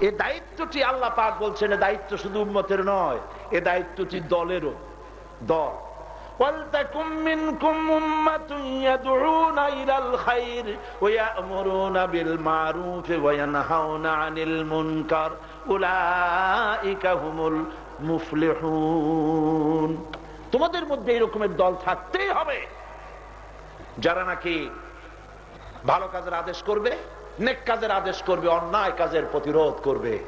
এ দায়িত্বটি আল্লাহ পাক বলছেন এ দায়িত্ব শুধু উম্মতের নয় এ দায়িত্বটি দলেরও দল ولتكن منكم أمة يدعون إلى الخير ويأمرون بالمعروف وينهون عن المنكر أولئك هم المفلحون তোমাদের মধ্যে এরকমের দল থাকতেই হবে যারা নাকি ভালো কাজের আদেশ করবে নেক কাজের আদেশ করবে, অন্যায় কাজের প্রতিরোধ করবে।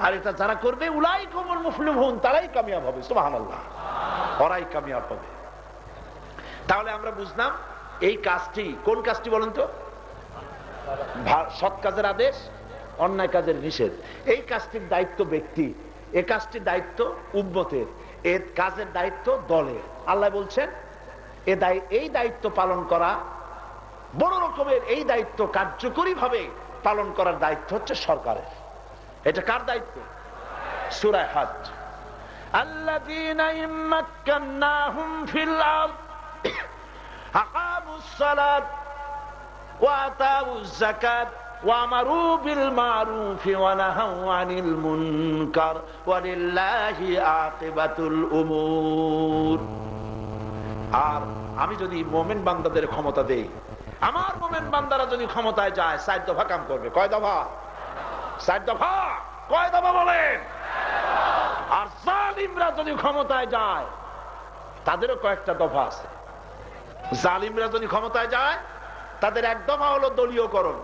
আর এটা যারা করবে উলাই কমল মুসলিম হন তারাই কামিয়াব হবে, সুবহানাল্লাহ। ওরাই কামিয়াব হবে। তাহলে আমরা বুঝলাম, এই কাজটি, কোন কাজটি বলেন তো? সৎ কাজের আদেশ, অন্যায় কাজের নিষেধ। এই কাজটির দায়িত্ব ব্যক্তি। এ কাজটির দায়িত্ব উম্মতের। এ কাজের দায়িত্ব দলের। আল্লাহ বলছেন, এ এই দায়িত্ব পালন করা বড় রকমের এই দায়িত্ব কার্যকরী ভাবে পালন করার দায়িত্ব হচ্ছে সরকারের এটা কার দায়িত্ব সুরায় হাজ الذين إن مكناهم في الأرض أقاموا الصلاة وآتوا الزكاة وأمروا بالمعروف ونهوا عن المنكر ولله عاقبة الأمور আর আমি যদি মোমেন বান্দাদের ক্ষমতা দেই আমার মোমেন বান্দারা যদি ক্ষমতায় যায় সাইড দফা কাম করবে। কয় দফা? সাইড দফা। কয় দফা বলেন? আর জালিমরা যদি ক্ষমতায় যায়, তাদেরও কয়েকটা দফা আছে। জালিমরা যদি ক্ষমতায় যায়, তাদের এক দফা হলো দলীয়করণ।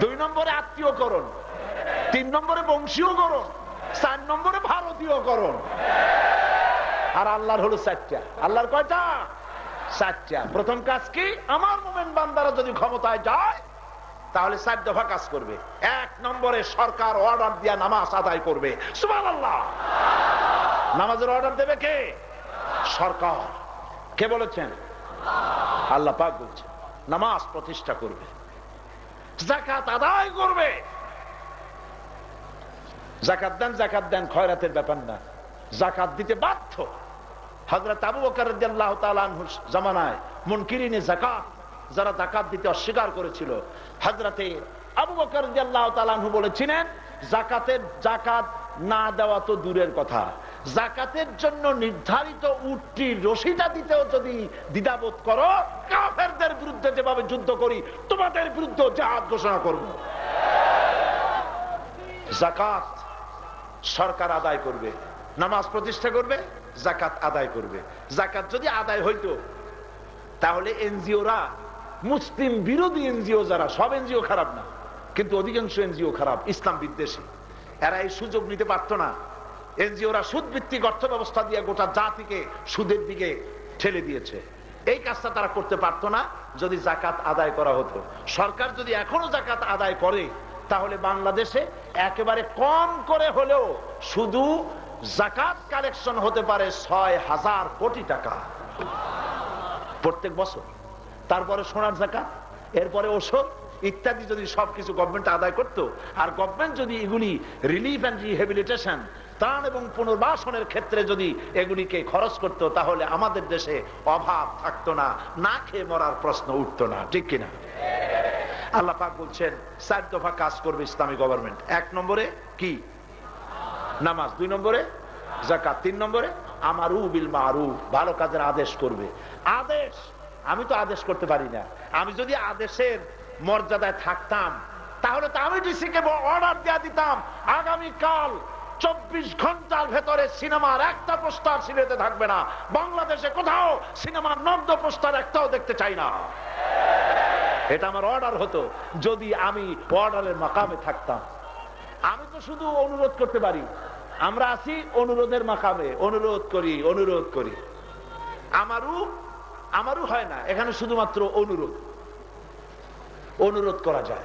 দুই নম্বরে আত্মীয়করণ। তিন নম্বরে বংশীয়করণ। চার নম্বরে ভারতীয়করণ। আর আল্লাহর হলো চারটা। আল্লাহর কয়টা? চারটা প্রথম কাজ কি? আমার মোমেন বান্দারা যদি ক্ষমতায় যায়, তাহলে চার দফা কাজ করবে। এক নম্বরে সরকার অর্ডার দিয়া নামাজ আদায় করবে। নামাজের অর্ডার দেবে কে? সরকার। কে বলেছেন? আল্লাহ পাক বলছে নামাজ প্রতিষ্ঠা করবে। জাকাত আদায় করবে। জাকাত দেন জাকাত দেন, খয়রাতের ব্যাপার না। জাকাত দিতে বাধ্য। হযরত আবু বকর রাদিয়াল্লাহু তাআলা আনহুর জামানায় মুনকিরিনে জাকাত যারা জাকাত দিতে অস্বীকার করেছিল। হযরতে আবু বকর রাদিয়াল্লাহু তাআলা আনহু বলেছিলেন জাকাতের জাকাত না দেওয়া তো দূরের কথা। জাকাতের জন্য নির্ধারিত উটটির রশিটা দিতেও যদি দ্বিধাবোধ করো, কাফেরদের বিরুদ্ধে যেভাবে যুদ্ধ করি, তোমাদের বিরুদ্ধে জাহাজ ঘোষণা করব। জাকাত সরকার আদায় করবে, নামাজ প্রতিষ্ঠা করবে জাকাত আদায় করবে। জাকাত যদি আদায় হইতো, তাহলে এনজিওরা, মুসলিম বিরোধী এনজিও যারা, সব এনজিও খারাপ না। কিন্তু অধিকাংশ এনজিও খারাপ, ইসলাম বিদ্বেষী। এরা এই সুযোগ নিতে পারতো না। এনজিওরা সুদ ভিত্তিক অর্থ ব্যবস্থা দিয়ে গোটা জাতিকে সুদের দিকে ঠেলে দিয়েছে। এই কাজটা তারা করতে পারতো না, যদি জাকাত আদায় করা হতো। সরকার যদি এখনও জাকাত আদায় করে, তাহলে বাংলাদেশে একেবারে কম করে হলেও শুধু জাকাত কালেকশন হতে পারে ছয় হাজার কোটি টাকা। প্রত্যেক বছর। তারপরে সোনার জাকাত, এরপরে ওষুধ, ইত্যাদি যদি সবকিছু গভর্নমেন্ট আদায় করত, আর গভর্নমেন্ট যদি এগুলি রিলিফ অ্যান্ড রিহেবিলিটেশন ত্রাণ এবং পুনর্বাসনের ক্ষেত্রে যদি এগুলিকে খরচ করত, তাহলে আমাদের দেশে অভাব থাকতো না না খেয়ে মরার প্রশ্ন উঠতো না, ঠিক কিনা? আল্লাহ পাক বলছেন, চার দফা কাজ করবে ইসলামী গভর্নমেন্ট এক নম্বরে কি? নামাজ দুই নম্বরে জাকাত তিন নম্বরে, আমারু বিল মারু ভালো কাজের আদেশ করবে। আদেশ, আমি তো আদেশ করতে পারি না। আমি যদি আদেশের মর্যাদায় থাকতাম, তাহলে তো আমি ডিসিকে অর্ডার দিতাম আগামী কাল চব্বিশ ঘণ্টার ভেতরে সিনেমার একটা পোস্টার সিলেতে থাকবে না। বাংলাদেশে কোথাও সিনেমার নব্দ পোস্টার একটাও দেখতে চাই না। এটা আমার অর্ডার হতো, যদি আমি অর্ডারের মাকামে থাকতাম। আমি তো শুধু অনুরোধ করতে পারি আমরা আছি অনুরোধের মাকামে, অনুরোধ করি অনুরোধ করি। আমারও আমারও হয় না, এখানে শুধুমাত্র অনুরোধ। অনুরোধ করা যায়।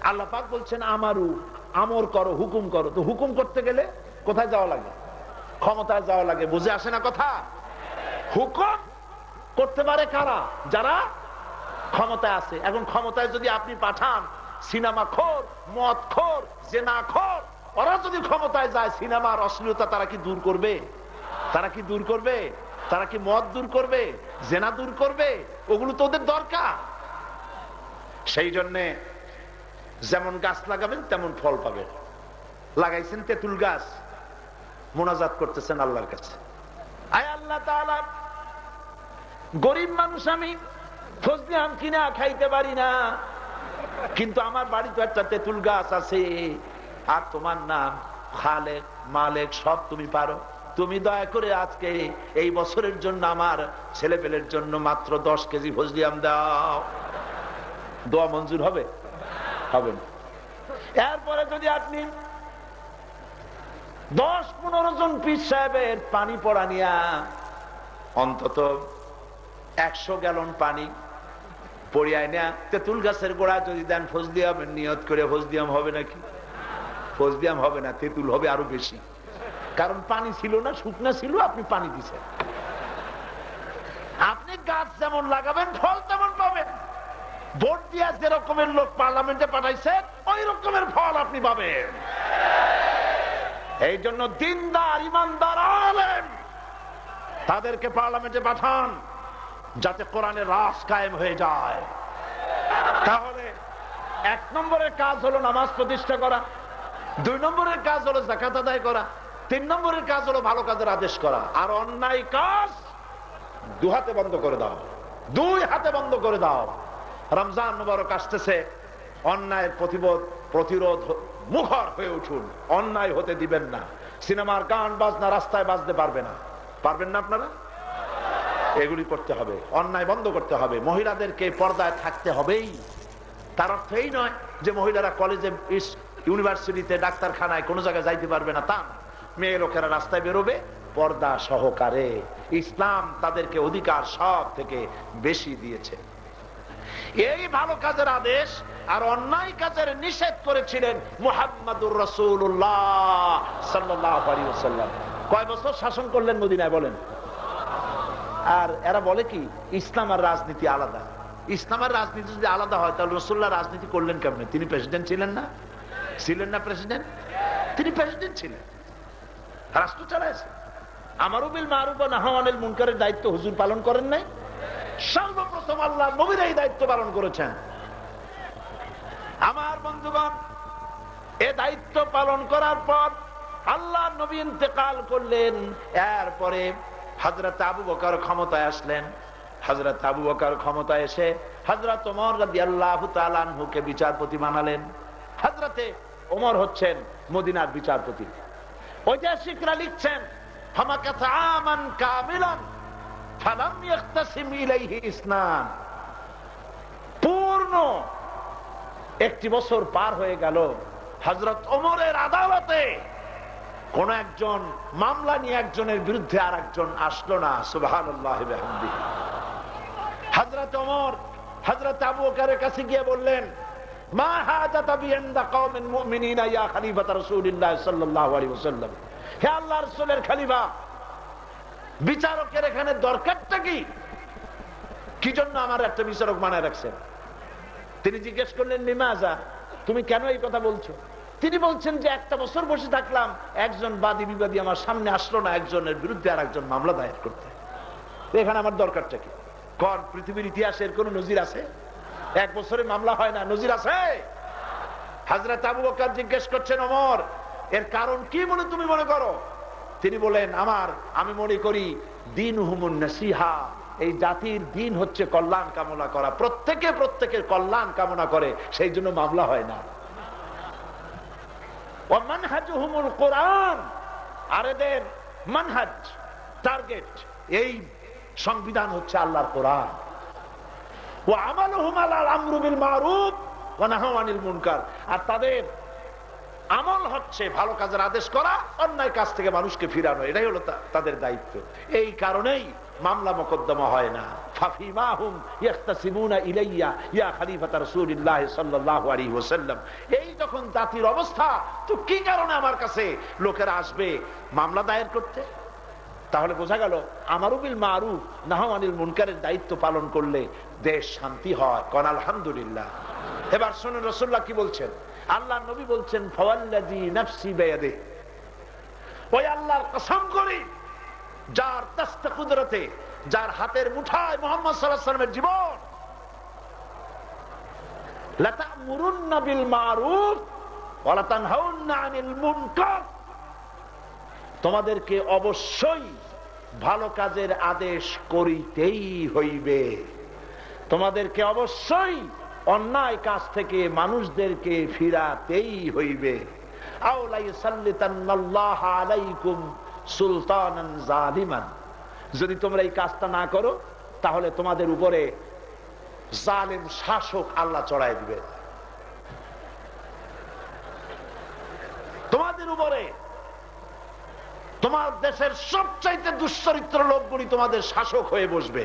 আল্লাহ পাক বলছেন, আমারও, আমর করো, হুকুম করো। তো হুকুম করতে গেলে কোথায় যাওয়া লাগে? ক্ষমতায় যাওয়া লাগে, বুঝে আসে না কথা? হুকুম করতে পারে কারা? যারা ক্ষমতায় আছে। এখন ক্ষমতায় যদি আপনি পাঠান সিনেমা খোর মদ খোর জেনা খোর ওরা যদি ক্ষমতায় যায়, সিনেমার অশ্লীলতা তারা কি দূর করবে? তারা কি দূর করবে? তারা কি মদ দূর করবে? জেনা দূর করবে? ওগুলো তো ওদের দরকার। সেই জন্যে যেমন গাছ লাগাবেন, তেমন ফল পাবেন। লাগাইছেন তেঁতুল গাছ। মোনাজাত করতেছেন আল্লাহর কাছে। আয় আল্লাহ গরিব মানুষ আমি ফজলি আম কিনা খাইতে পারি না। কিন্তু আমার বাড়িতে একটা তেঁতুল গাছ আছে। আর তোমার নাম খালেক, মালেক, সব তুমি পারো। তুমি দয়া করে আজকে এই বছরের জন্য আমার ছেলে পেলের জন্য মাত্র দশ কেজি ফজলি আম দাও। দোয়া মঞ্জুর হবে? হবে না। এরপরে যদি আপনি দশ পনেরো জন পিস সাহেবের পানি পড়া নিয়া অন্তত একশো গ্যালন পানি পড়িয়ায় না তেঁতুল গাছের গোড়া যদি দেন ফজলিয়াম নিয়ত করে ফজলিয়াম হবে নাকি? ফজলিয়াম হবে না, তেঁতুল হবে আরও বেশি। কারণ পানি ছিল না, শুকনা ছিল, আপনি পানি দিছেন। আপনি গাছ যেমন লাগাবেন, ফল তেমন পাবেন। ভোট দিয়া যে রকমের লোক পার্লামেন্টে পাঠাইছেন ওই রকমের ফল আপনি পাবেন। এই জন্য দিনদার, ইমানদার, আলেম, তাদেরকে পার্লামেন্টে পাঠান, যাতে কোরআনের রাস কায়েম হয়ে যায়। তাহলে এক নম্বরের কাজ হলো নামাজ প্রতিষ্ঠা করা। দুই নম্বরের কাজ হলো জাকাত আদায় করা, তিন নম্বরের কাজ হলো ভালো কাজের আদেশ করা। আর অন্যায় কাজ দু হাতে বন্ধ করে দাও। দুই হাতে বন্ধ করে দাও। রমজান মুবারক আসতেছে, অন্যায়ের প্রতিবোধ, প্রতিরোধ মুখর হয়ে উঠুন। অন্যায় হতে দিবেন না। সিনেমার গান, বাজনা রাস্তায় বাজতে পারবে না। পারবেন না আপনারা? এগুলি করতে হবে। অন্যায় বন্ধ করতে হবে। মহিলাদেরকে পর্দায় থাকতে হবেই। তার অর্থ এই নয় যে মহিলারা কলেজে ইউনিভার্সিটিতে ডাক্তারখানায় কোনো জায়গায় যাইতে পারবে না তা মেয়ে লোকেরা রাস্তায় বেরোবে, পর্দা সহকারে। ইসলাম তাদেরকে অধিকার সব থেকে বেশি দিয়েছে। এই ভালো কাজের আদেশ আর অন্যায় কাজের নিষেধ করেছিলেন মুহাম্মাদুর রসুল্লাহ কয় বছর শাসন করলেন মদিনায়, বলেন? আর এরা বলে কি, ইসলাম আর রাজনীতি আলাদা। ইসলাম আর রাজনীতি যদি আলাদা হয়, তাহলে রসুল্লাহ রাজনীতি করলেন কেমন? তিনি প্রেসিডেন্ট ছিলেন না? ছিলেন না প্রেসিডেন্ট? তিনি প্রেসিডেন্ট ছিলেন। রাষ্ট্র চালাইছেন আমারও বিল মারুফ নাহানের মুনকারের দায়িত্ব হুজুর পালন করেন নাই? সর্বপ্রথম আল্লাহ নবীর এই দায়িত্ব পালন করেছেন। আমার বন্ধুগণ, এ দায়িত্ব পালন করার পর আল্লাহ নবী ইন্তেকাল করলেন, এরপরে হজরত আবু বকার ক্ষমতায় আসলেন। হজরত আবু বকার ক্ষমতায় এসে হজরত ওমর বিচারপতি বানালেন। হজরতে ওমর হচ্ছেন মদিনার বিচারপতি। ঐতিহাসিকরা লিখছেন পূর্ণ একটি বছর পার হয়ে গেল হজরত ওমরের আদালতে কোন একজন, মামলা নিয়ে একজনের বিরুদ্ধে আর একজন আসলো না বিহামদিহি। হজরত ওমর হজরত আবু বকরের কাছে গিয়ে বললেন বিচারকের এখানে দরকারটা কি? জন্য আমার একটা বিচারক বানায় রাখছেন? তিনি জিজ্ঞেস করলেন নিমাজা তুমি কেন এই কথা বলছো? তিনি বলছেন যে, একটা বছর বসে থাকলাম, একজন বাদী বিবাদী আমার সামনে আসলো না, একজনের বিরুদ্ধে আর একজন মামলা দায়ের করতে। এখানে আমার দরকারটা কি? কর, পৃথিবীর ইতিহাসের কোন নজির আছে? এক বছরে মামলা হয় না, নজির আছে? হাজরত আবু বকর জিজ্ঞেস করছেন অমর এর কারণ কি মনে তুমি মনে করো? তিনি বলেন, আমার, আমি মনে করি দিন হুমুন নাসিহা, এই জাতির দিন হচ্ছে কল্যাণ কামনা করা। প্রত্যেকে প্রত্যেকের কল্যাণ কামনা করে, সেই জন্য মামলা হয় না। কোরআন আর মানহাজ, টার্গেট, এই সংবিধান হচ্ছে আল্লাহর কোরআন। আদেশ করা থেকে মানুষকে ফিরানো, এটাই হলো তাদের দায়িত্ব। এই কারণেই মামলা মোকদ্দমা হয় না। এই যখন জাতির অবস্থা, তো কি কারণে আমার কাছে লোকেরা আসবে মামলা দায়ের করতে? তাহলে বোঝা গেল, আমারুবিল মারুফ নাহমানিল মুনকারের দায়িত্ব পালন করলে দেশ শান্তি হয়। কন আলহামদুলিল্লাহ। এবার শুনুন রসুল্লাহ কি বলছেন? আল্লাহ নবী বলছেন, ফওয়াল্লাযী নাফসি ওই আল্লাহর কসম করি, যার দস্তে কুদরতে, যার হাতের মুঠায় মোহাম্মদ সাল্লাল্লাহু আলাইহি জীবন। লতা বিল মারুফ, ওয়া লাতানহাউন্না আনিল মুনকার। তোমাদেরকে অবশ্যই ভালো কাজের আদেশ করিতেই হইবে। তোমাদেরকে অবশ্যই অন্যায় কাজ থেকে মানুষদেরকে ফিরাতেই হইবে। যদি তোমরা এই কাজটা না করো, তাহলে তোমাদের উপরে জালেম শাসক আল্লাহ চড়াই দিবে। তোমাদের উপরে তোমার দেশের সবচাইতে দুশ্চরিত্র লোকগুলি তোমাদের শাসক হয়ে বসবে।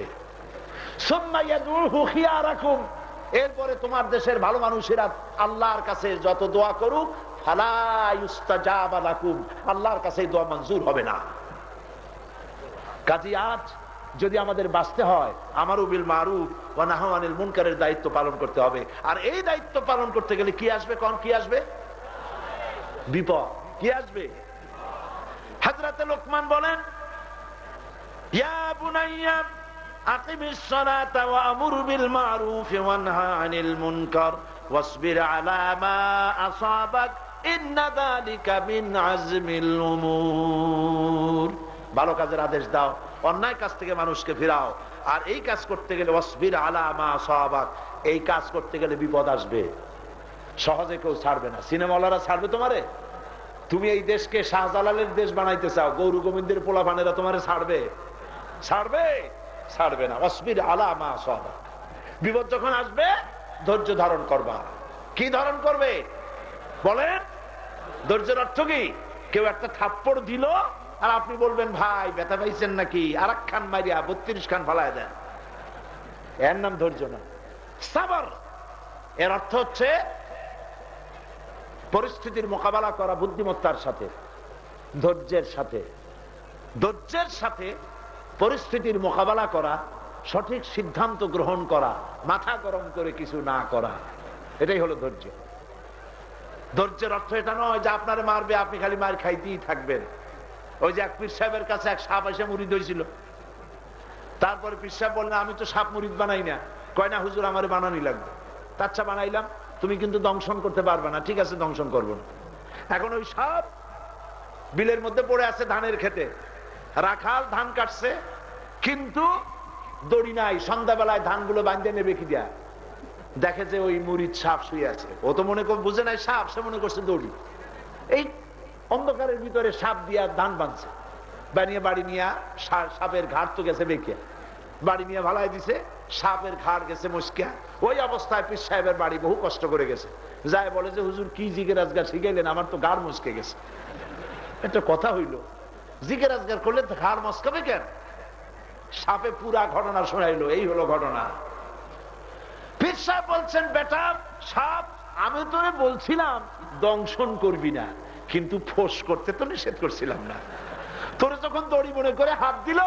এরপরে তোমার দেশের ভালো মানুষেরা আল্লাহর কাছে যত দোয়া করুক আল্লাহর কাছে দোয়া মঞ্জুর হবে না। কাজী আজ যদি আমাদের বাঁচতে হয় আমার উবিল মারুফ বা নাহমানিল মুনকারের দায়িত্ব পালন করতে হবে। আর এই দায়িত্ব পালন করতে গেলে কি আসবে কোন? কি আসবে? বিপদ। কি আসবে? হাজরাতে লোকমান বলেন ভালো কাজের আদেশ দাও, অন্যায় কাজ থেকে মানুষকে ফিরাও, আর এই কাজ করতে গেলে অসবির আলা মা আসাবাক, এই কাজ করতে গেলে বিপদ আসবে। সহজে কেউ ছাড়বে না। সিনেমাওয়ালারা ছাড়বে তোমারে? তুমি এই দেশকে শাহজালালের দেশ বানাইতে চাও, গৌরু গোবিন্দের পোলাপানেরা তোমারে ছাড়বে। ছাড়বে? ছাড়বে না। অসবির আলামা সব বিপদ যখন আসবে, ধৈর্য ধারণ করবা। কি ধারণ করবে? বলেন। ধৈর্যের অর্থ কি? কেউ একটা থাপ্পড় দিল, আর আপনি বলবেন, ভাই, ব্যথা পাইছেন নাকি? আর এক খান মারিয়া, বত্রিশ খান ফালায় দেন। এর নাম ধৈর্য না। সাবর। এর অর্থ হচ্ছে পরিস্থিতির মোকাবেলা করা বুদ্ধিমত্তার সাথে, ধৈর্যের সাথে। ধৈর্যের সাথে পরিস্থিতির মোকাবেলা করা, সঠিক সিদ্ধান্ত গ্রহণ করা, মাথা গরম করে কিছু না করা, এটাই হলো ধৈর্য। ধৈর্যের অর্থ এটা নয় যে আপনার মারবে, আপনি খালি মার খাইতেই থাকবেন। ওই যে এক পীর সাহেবের কাছে এক সাপ এসে মুড়ি হয়েছিল তারপরে পীর সাহেব বললেন, আমি তো সাপ মুড়িদ বানাই না। কয়, না, হুজুর, আমার বানানি লাগবে। তাচ্ছা বানাইলাম। তুমি কিন্তু দংশন করতে পারবে না। ঠিক আছে, দংশন করব। না এখন ওই সাপ বিলের মধ্যে পড়ে আছে ধানের খেতে রাখাল ধান কাটছে, কিন্তু দড়ি নাই। সন্ধ্যাবেলায় ধানগুলো বাঁধতে নেবে কি দেয়া? দেখে যে ওই মুড়ির সাপ শুয়ে আছে। ও তো মনে করে বুঝে নাই সাপ, সে মনে করছে দড়ি। এই অন্ধকারের ভিতরে সাপ দিয়া ধান বাঁধছে। বানিয়ে বাড়ি নিয়ে সাপের ঘাট তো গেছে বেঁকে বাড়ি নিয়ে ভালাই দিছে। সাপের ঘাড় গেছে মুসকিয়া ওই অবস্থায় পীর সাহেবের বাড়ি বহু কষ্ট করে গেছে। যায় বলে যে, হুজুর, কি জিগে রাজগার শিখাইলেন? আমার তো গাড় মুসকে গেছে। একটা কথা হইল জিগে রাজগার করলে তো ঘাড় মস্কাবে কেন? সাপে পুরা ঘটনা শোনাইলো, এই হলো ঘটনা। পীর সাহেব বলছেন, বেটা, সাপ, আমি তোরে বলছিলাম, দংশন করবি না। কিন্তু ফোস করতে তো নিষেধ করছিলাম না। তোরে যখন দড়ি মনে করে হাত দিল,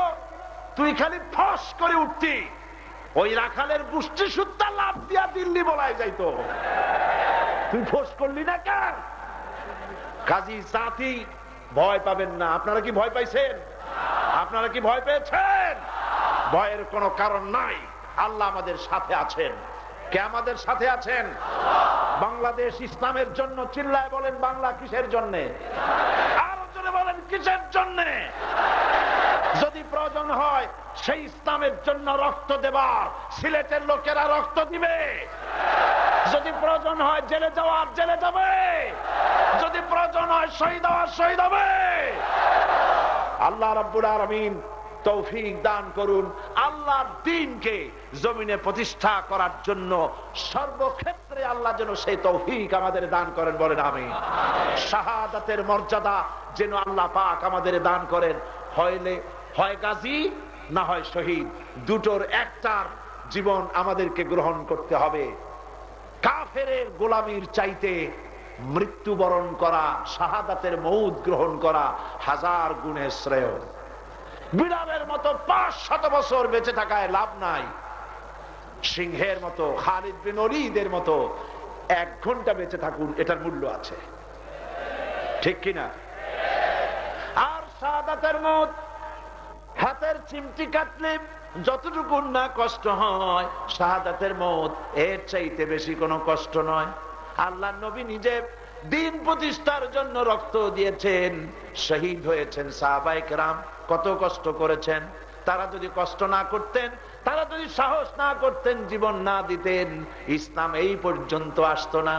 তুই খালি ফস করে উঠতি। ওই রাখালের গোষ্ঠী সুত্তা লাভ দিয়া দিল্লি বলাই যাইতো। তুই ফোস করলি না কেন কাজী জাতি ভয় পাবেন না। আপনারা কি ভয় পাইছেন? আপনারা কি ভয় পেয়েছেন? ভয়ের কোনো কারণ নাই। আল্লাহ আমাদের সাথে আছেন। কে আমাদের সাথে আছেন? বাংলাদেশ ইসলামের জন্য চিল্লায় বলেন বাংলা কিসের জন্যে? আরও জোরে বলেন, কিসের জন্যে? যদি প্রয়োজন হয় সেই ইসলামের জন্য রক্ত দেবার সিলেটের লোকেরা রক্ত দিবে। যদি প্রয়োজন হয় জেলে যাওয়ার জেলে যাবে। যদি প্রয়োজন হয় শহীদ হওয়ার শহীদ হবে। আল্লাহ রব্বুল আলমিন তৌফিক দান করুন। আল্লাহর দিনকে জমিনে প্রতিষ্ঠা করার জন্য সর্বক্ষেত্রে আল্লাহ যেন সেই তৌফিক আমাদের দান করেন বলেন আমি শাহাদাতের মর্যাদা যেন আল্লাহ পাক আমাদের দান করেন। হইলে হয় গাজী, না হয় শহীদ। দুটোর একটার জীবন আমাদেরকে গ্রহণ করতে হবে। কাফের গোলামির চাইতে মৃত্যুবরণ করা, শাহাদাতের মৌদ গ্রহণ করা হাজার গুণে শ্রেয়। বিড়ালের মতো পাঁচ শত বছর বেঁচে থাকায় লাভ নাই। সিংহের মতো, খালিদ বিন অলিদের মতো এক ঘণ্টা বেঁচে থাকুন, এটার মূল্য আছে। ঠিক কিনা? আর শাহাদাতের মত হাতের চিমটি কাটলে যতটুকু না কষ্ট হয়, শাহাদাতের মত এর চাইতে বেশি কোনো কষ্ট নয়। আল্লাহ নবী নিজে দিন প্রতিষ্ঠার জন্য রক্ত দিয়েছেন, শহীদ হয়েছেন সাহাবাইক রাম কত কষ্ট করেছেন। তারা যদি কষ্ট না করতেন, তারা যদি সাহস না করতেন, জীবন না দিতেন, ইসলাম এই পর্যন্ত আসতো না।